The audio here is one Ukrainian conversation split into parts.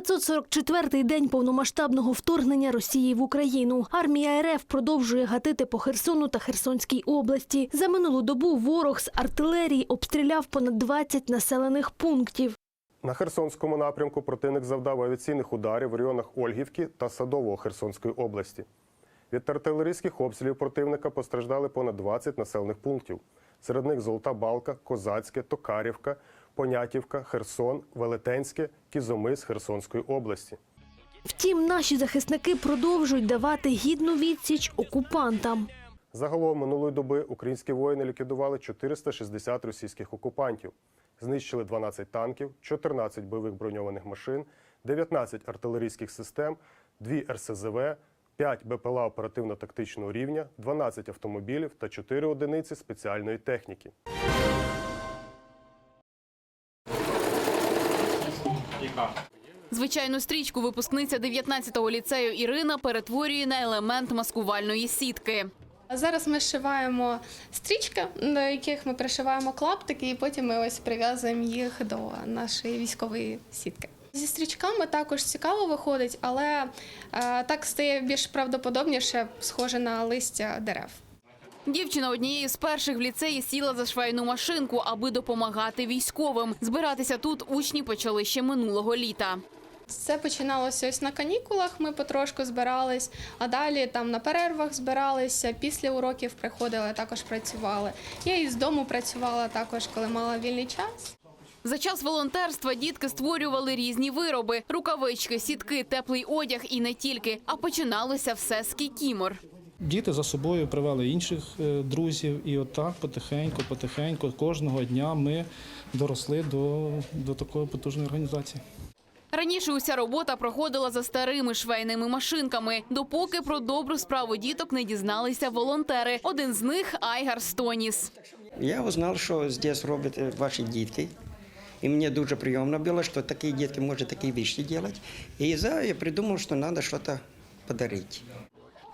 544-й день повномасштабного вторгнення Росії в Україну. Армія РФ продовжує гатити по Херсону та Херсонській області. За минулу добу ворог з артилерії обстріляв понад 20 населених пунктів. На Херсонському напрямку противник завдав авіаційних ударів в районах Ольгівки та Садового Херсонської області. Від артилерійських обстрілів противника постраждали понад 20 населених пунктів. Серед них Золота Балка, Козацьке, Токарівка, Понятівка, Херсон, Велетенське, Кізомис Херсонської області. Втім, наші захисники продовжують давати гідну відсіч окупантам. Загалом минулої доби українські воїни ліквідували 460 російських окупантів. Знищили 12 танків, 14 бойових броньованих машин, 19 артилерійських систем, 2 РСЗВ, 5 БПЛА оперативно-тактичного рівня, 12 автомобілів та 4 одиниці спеціальної техніки. Звичайну стрічку випускниця 19-го ліцею Ірина перетворює на елемент маскувальної сітки. Зараз ми зшиваємо стрічки, до яких ми пришиваємо клаптики, і потім ми ось прив'язуємо їх до нашої військової сітки. Зі стрічками також цікаво виходить, але е, так стає більш правдоподобніше, схоже на листя дерев. Дівчина однією з перших в ліцеї сіла за швейну машинку, аби допомагати військовим. Збиратися тут учні почали ще минулого літа. Це починалося ось на канікулах. Ми потрошку збирались, а далі там на перервах збиралися. Після уроків приходили, також працювали. Я і з дому працювала також, коли мала вільний час. За час волонтерства дітки створювали різні вироби: рукавички, сітки, теплий одяг і не тільки. А починалося все з кікімор. Діти за собою привели інших е, друзів, і отак потихеньку, потихеньку, кожного дня ми доросли до, до такої потужної організації. Раніше уся робота проходила за старими швейними машинками, допоки про добру справу діток не дізналися волонтери. Один з них Айгар Стоніс. Я узнав, що здесь роблять е, ваші дітки. І мені дуже приємно було, що такі дітки можуть такі віші робити. І за я придумав, що треба щось подарити.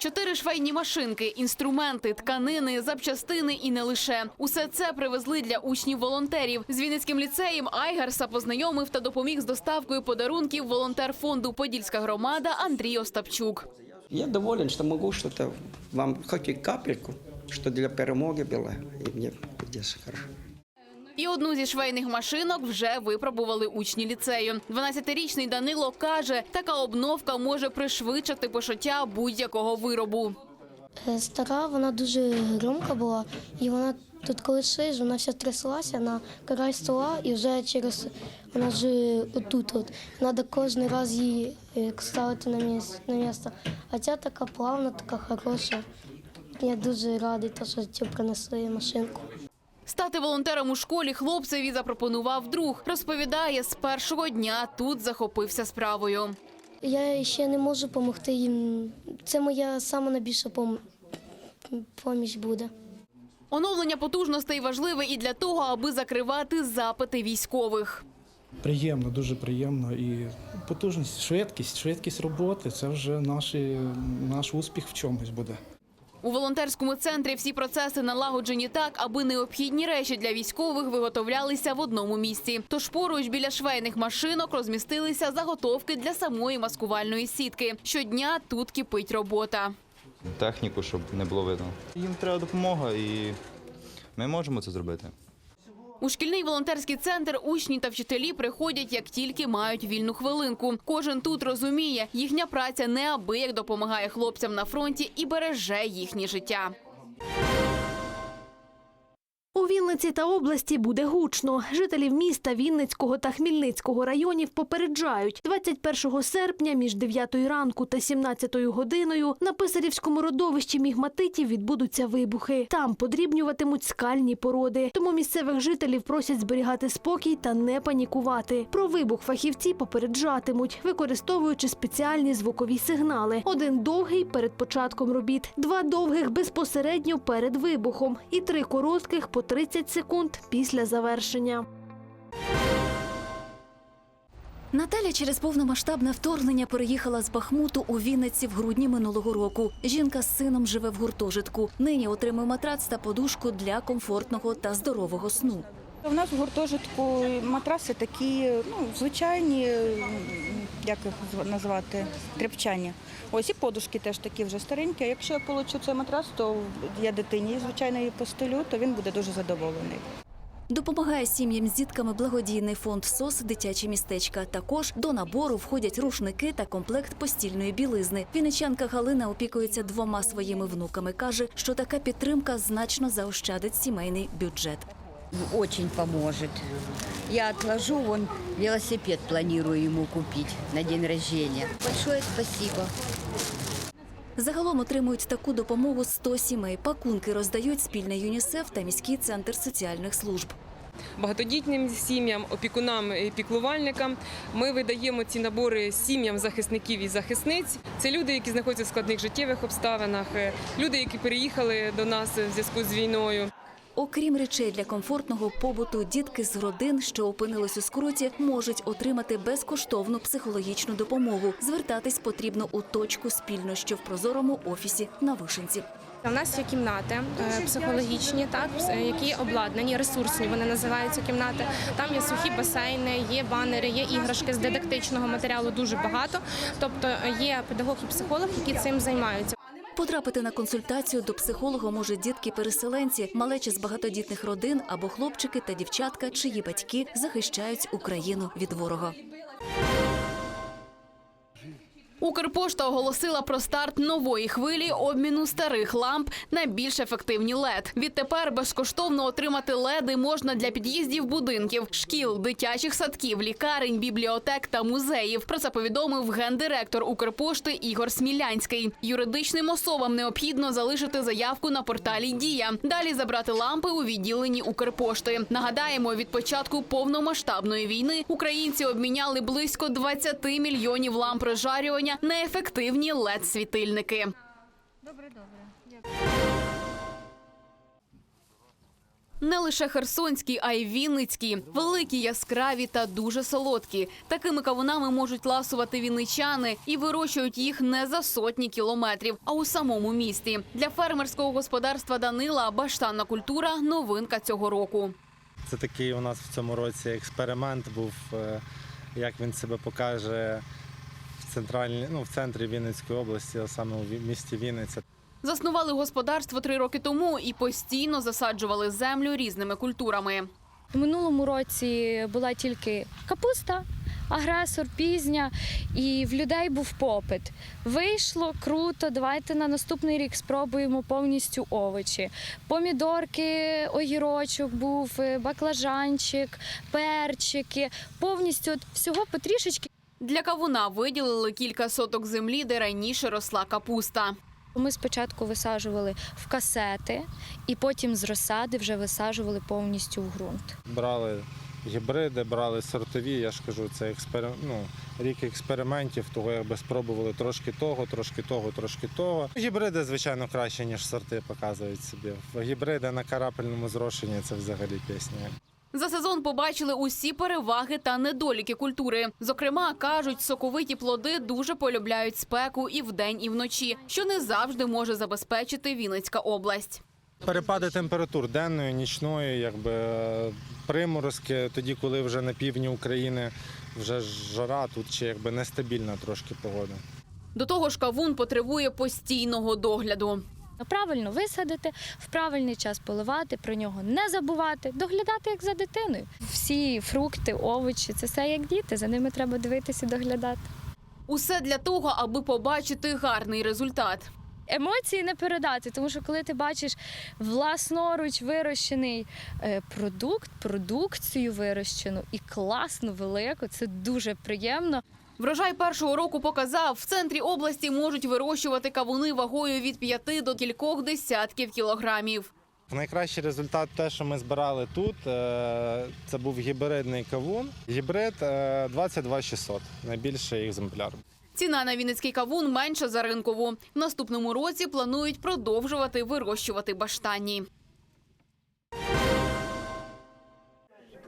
Чотири швейні машинки, інструменти, тканини, запчастини і не лише усе це привезли для учнів волонтерів. З Вінницьким ліцеєм Айгарса познайомив та допоміг з доставкою подарунків волонтер фонду Подільська громада Андрій Остапчук. Я доволен, що можу щось вам, хоч і капельку, що для перемоги було, і мені здесь хорошо. І одну зі швейних машинок вже випробували учні ліцею. 12-річний Данило каже, така обновка може пришвидшити пошиття будь-якого виробу. Е, Стара, вона дуже громка була, і вона тут коли шиєш, вона вся тряслася на край стола, і вже через вона вже отут. От. Треба кожен раз її е, ставити на місце, на місце. А ця така плавна, така хороша. Я дуже радий, що цю принесли машинку. Стати волонтером у школі хлопцеві запропонував друг. Розповідає, з першого дня тут захопився справою. Я ще не можу допомогти їм. Це моя сама найбільша пом... поміч буде. Оновлення потужностей важливе і для того, аби закривати запити військових. Приємно, дуже приємно. І потужність, швидкість, швидкість роботи це вже наші, наш успіх в чомусь буде. У волонтерському центрі всі процеси налагоджені так, аби необхідні речі для військових виготовлялися в одному місці. Тож поруч біля швейних машинок розмістилися заготовки для самої маскувальної сітки. Щодня тут кипить робота. техніку, щоб не було видно. Їм треба допомога, і ми можемо це зробити. У шкільний волонтерський центр учні та вчителі приходять, як тільки мають вільну хвилинку. Кожен тут розуміє, їхня праця неабияк допомагає хлопцям на фронті і береже їхнє життя. У Вінниці та області буде гучно. Жителів міста Вінницького та Хмільницького районів попереджають. 21 серпня між 9 ранку та 17 годиною на Писарівському родовищі мігматитів відбудуться вибухи. Там подрібнюватимуть скальні породи. Тому місцевих жителів просять зберігати спокій та не панікувати. Про вибух фахівці попереджатимуть, використовуючи спеціальні звукові сигнали. Один довгий перед початком робіт, два довгих безпосередньо перед вибухом і три коротких по 30 секунд після завершення. Наталя через повномасштабне вторгнення переїхала з Бахмуту у Вінниці в грудні минулого року. Жінка з сином живе в гуртожитку. Нині отримує матрац та подушку для комфортного та здорового сну. У нас в гуртожитку матраси такі, ну, звичайні, як їх зв- назвати, тряпчані. Ось і подушки теж такі вже старенькі. Якщо я получу цей матрас, то я дитині, звичайно, її постелю, то він буде дуже задоволений. Допомагає сім'ям з дітками благодійний фонд СОС Дитячі містечка. Також до набору входять рушники та комплект постільної білизни. Вінничанка Галина опікується двома своїми внуками. каже, що така підтримка значно заощадить сімейний бюджет. Очень поможет. Я отложу, вон велосипед планирую ему купить на день рождения. Большое спасибо. Загалом отримують таку допомогу 100 сімей. Пакунки роздають спільне ЮНІСЕФ та міський центр соціальних служб. багатодітним сім'ям, опікунам і піклувальникам. Ми видаємо ці набори сім'ям захисників і захисниць. Це люди, які знаходяться в складних життєвих обставинах, е, люди, які переїхали до нас в зв'язку з війною. Окрім речей для комфортного побуту, дітки з родин, що опинились у скруті, можуть отримати безкоштовну психологічну допомогу. Звертатись потрібно у точку спільно, що в прозорому офісі на вишенці. У нас є кімнати е, психологічні, так е, які обладнані, ресурсні. Вони називаються кімнати. Там є сухі басейни, є банери, є іграшки з дидактичного матеріалу. Дуже багато. Тобто е, є педагог і психолог, які цим займаються. Потрапити на консультацію до психолога можуть дітки-переселенці, малечі з багатодітних родин або хлопчики та дівчатка, чиї батьки захищають Україну від ворога. Укрпошта оголосила про старт нової хвилі обміну старих ламп на більш ефективні LED. Відтепер безкоштовно отримати леди можна для під'їздів будинків, шкіл, дитячих садків, лікарень, бібліотек та музеїв. Про це повідомив гендиректор Укрпошти Ігор Смілянський. Юридичним особам необхідно залишити заявку на порталі Дія. Далі забрати лампи у відділенні Укрпошти. Нагадаємо, від початку повномасштабної війни українці обміняли близько 20 мільйонів ламп розжарювання на ефективні led світильники Не лише херсонські, а й вінницькі, великі, яскраві та дуже солодкі. Такими кавунами можуть ласувати вінничани і вирощують їх не за сотні кілометрів, а у самому місті. Для фермерського господарства Данила баштанна культура новинка цього року. Це такий у нас в цьому році експеримент був, е, як він себе покаже в центральній, ну, в центрі Вінницької області, а саме у місті Вінниця. Заснували господарство три роки тому і постійно засаджували землю різними культурами. У минулому році була тільки капуста, агресор, пізня, і в людей був попит. Вийшло круто. Давайте на наступний рік спробуємо повністю овочі. Помідорки, огірочок був, баклажанчик, перчики. Повністю от всього потрішечки. Для кавуна виділили кілька соток землі, де раніше росла капуста. Ми спочатку висаджували в касети, і потім з розсади вже висаджували повністю в ґрунт. Брали гібриди, брали сортові. Я ж кажу, це експерим... ну, рік експериментів, того якби спробували трошки того, трошки того, трошки того. Гібриди, звичайно, краще, ніж сорти показують собі. Гібриди на карапельному зрошенні це взагалі пісня. За сезон побачили усі переваги та недоліки культури. Зокрема, кажуть, соковиті плоди дуже полюбляють спеку і вдень, і вночі, що не завжди може забезпечити Вінницька область. Перепади температур денної, нічної, якби е, приморозки, тоді, коли вже на півдні України вже жара, тут ще якби нестабільна трошки погода. До того ж, кавун потребує постійного догляду. Правильно висадити, в правильний час поливати, про нього не забувати, доглядати як за дитиною. Всі фрукти, овочі це все як діти. За ними треба дивитися доглядати. Усе для того, аби побачити гарний результат. Емоції не передати, тому що коли ти бачиш власноруч вирощений е, продукт, продукцію вирощену і класну, велику, це дуже приємно. Врожай першого року показав, в центрі області можуть вирощувати кавуни вагою від 5 до кількох десятків кілограмів. Найкращий результат те, що ми збирали тут, е, це був гібридний кавун. Гібрид е, 22 600, найбільший екземпляр. Ціна на вінницький кавун менша за ринкову. В наступному році планують продовжувати вирощувати баштані.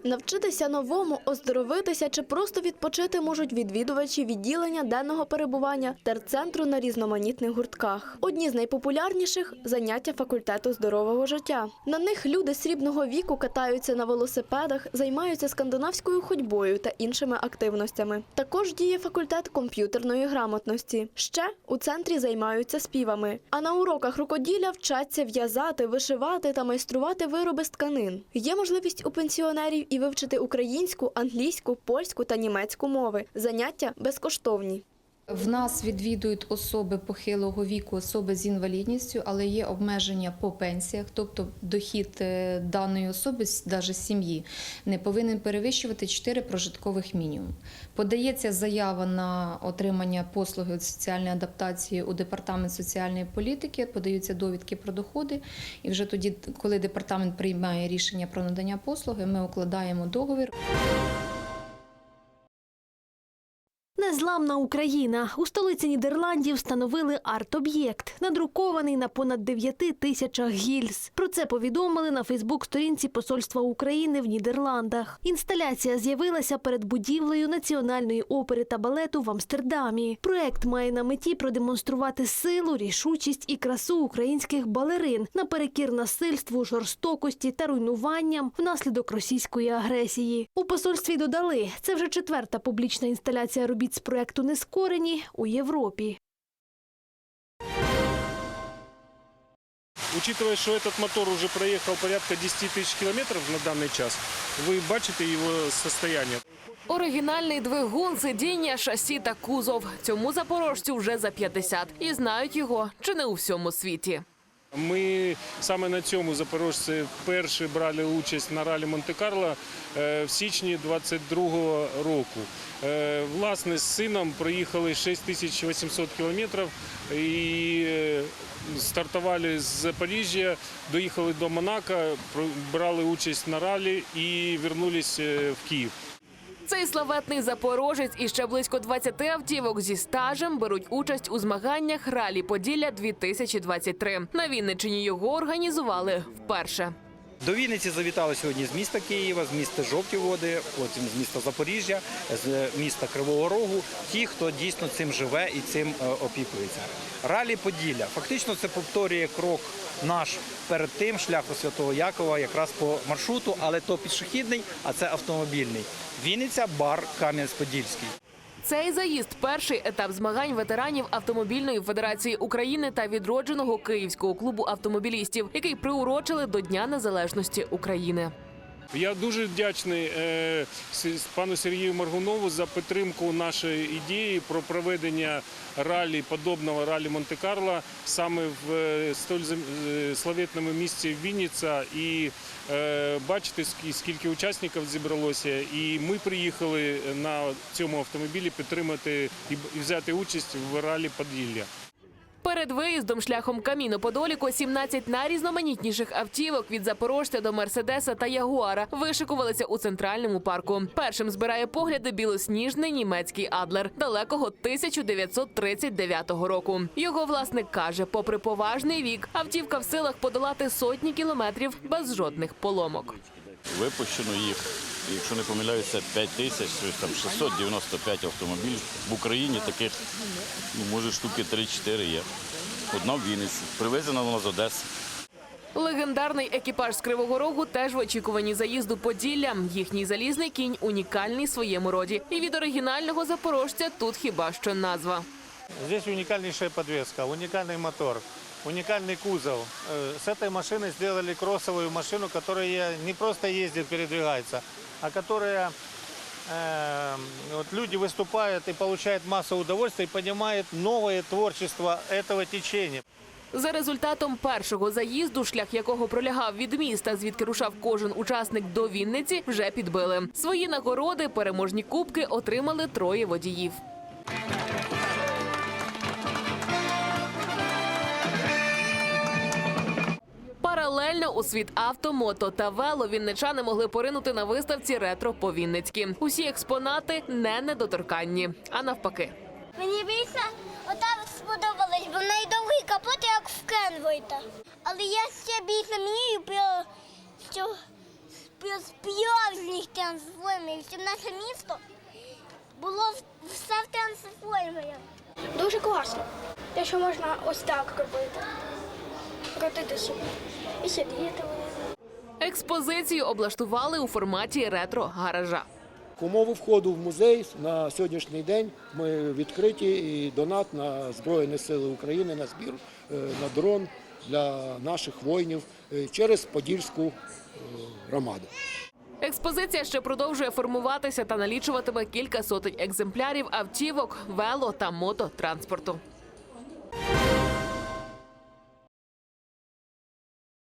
Навчитися новому, оздоровитися чи просто відпочити можуть відвідувачі відділення денного перебування терцентру на різноманітних гуртках. Одні з найпопулярніших заняття факультету здорового життя. На них люди срібного віку катаються на велосипедах, займаються скандинавською ходьбою та іншими активностями. Також діє факультет комп'ютерної грамотності. Ще у центрі займаються співами. А на уроках рукоділля вчаться в'язати, вишивати та майструвати вироби з тканин. Є можливість у пенсіонерів і вивчити українську, англійську, польську та німецьку мови. Заняття безкоштовні. В нас відвідують особи похилого віку, особи з інвалідністю, але є обмеження по пенсіях, тобто дохід е, даної особи, навіть сім'ї, не повинен перевищувати 4 прожиткових мінімум. Подається заява на отримання послуги з соціальної адаптації у департамент соціальної політики, подаються довідки про доходи, і вже тоді, коли департамент приймає рішення про надання послуги, ми укладаємо договір. Незламна Україна. У столиці Нідерландів встановили арт-об'єкт, надрукований на понад 9 тисячах гільз. Про це повідомили на Фейсбук-сторінці Посольства України в Нідерландах. Інсталяція з'явилася перед будівлею Національної опери та балету в Амстердамі. Проект має на меті продемонструвати силу, рішучість і красу українських балерин наперекір насильству, жорстокості та руйнуванням внаслідок російської агресії. У посольстві додали, це вже четверта публічна інсталяція робіт з проекту Нескорені у Європі. Учитывая, что этот мотор уже проехал порядка 10 тысяч километров на данный час, вы бачите его состояние. Оригінальний двигун, сидіння, шасі та кузов. Цьому запорожцю вже за 50. І знають його чи не у всьому світі. Ми саме на цьому запорожці вперше брали участь на ралі Монте-Карло е, в січні 22-го року. Е, Власне, з сином проїхали 6800 кілометрів і е, стартували з Запоріжжя, доїхали до Монако, брали участь на ралі і вернулись е, в Київ. Цей славетний запорожець і ще близько 20 автівок зі стажем беруть участь у змаганнях Ралі Поділля 2023. На Вінниччині його організували вперше. До Вінниці завітали сьогодні з міста Києва, з міста Жовті Води, потім з міста Запоріжжя, з міста Кривого Рогу. Ті, хто дійсно цим живе і цим е, опікується. Ралі Поділля. Фактично це повторює крок наш перед тим шляху Святого Якова, якраз по маршруту, але то пішохідний, а це автомобільний. Вінниця, бар, Кам'янець-Подільський. Цей заїзд перший етап змагань ветеранів Автомобільної федерації України та відродженого Київського клубу автомобілістів, який приурочили до Дня Незалежності України. Я дуже вдячний е, пану Сергію Маргунову за підтримку нашої ідеї про проведення ралі, подобного ралі Монте-Карло саме в е, столь е, славетному місці Вінниця. І бачите, скільки учасників зібралося. І ми приїхали на цьому автомобілі підтримати і взяти участь в ралі Поділля. Перед виїздом шляхом Каміно Подоліко 17 найрізноманітніших автівок від Запорожця до Мерседеса та Ягуара вишикувалися у центральному парку. Першим збирає погляди білосніжний німецький Адлер далекого 1939 року. Його власник каже, попри поважний вік, автівка в силах подолати сотні кілометрів без жодних поломок. Випущено їх, якщо не помиляюся, 5 тисяч, щось там 695 автомобілів. В Україні таких, ну, може, штуки 3-4 є. Одна в Вінниці. Привезена вона з Одеси. Легендарний екіпаж з Кривого Рогу теж в очікуванні заїзду Поділля. Їхній залізний кінь унікальний в своєму роді. І від оригінального запорожця тут хіба що назва. Здесь уникальнейшая подвеска, уникальный мотор, уникальный кузов. Э, С этой машины сделали кроссовую машину, которая не просто ездит, передвигается, а которая э, вот люди выступают и получают массу удовольствия и понимают новое творчество этого течения. За результатом першого заїзду, шлях якого пролягав від міста, звідки рушав кожен учасник до Вінниці, вже підбили. Свої нагороди, переможні кубки отримали троє водіїв. Паралельно у світ авто, мото та вело вінничани могли поринути на виставці ретро по Вінницьки. Усі експонати не недоторканні, а навпаки. Мені більше ота сподобалась, бо в неї довгий капот, як в Кенвойта. Але я ще більше мрію про що справжніх трансформерів, щоб наше місто було все в трансформерах. Дуже класно. Те, що можна ось так робити. Крутити собі. І сидіти. Експозицію облаштували у форматі ретро-гаража. Умови входу в музей на сьогоднішній день ми відкриті і донат на Збройні Сили України на збір е, на дрон для наших воїнів е, через Подільську е, громаду. Експозиція ще продовжує формуватися та налічуватиме кілька сотень екземплярів автівок, вело та мототранспорту.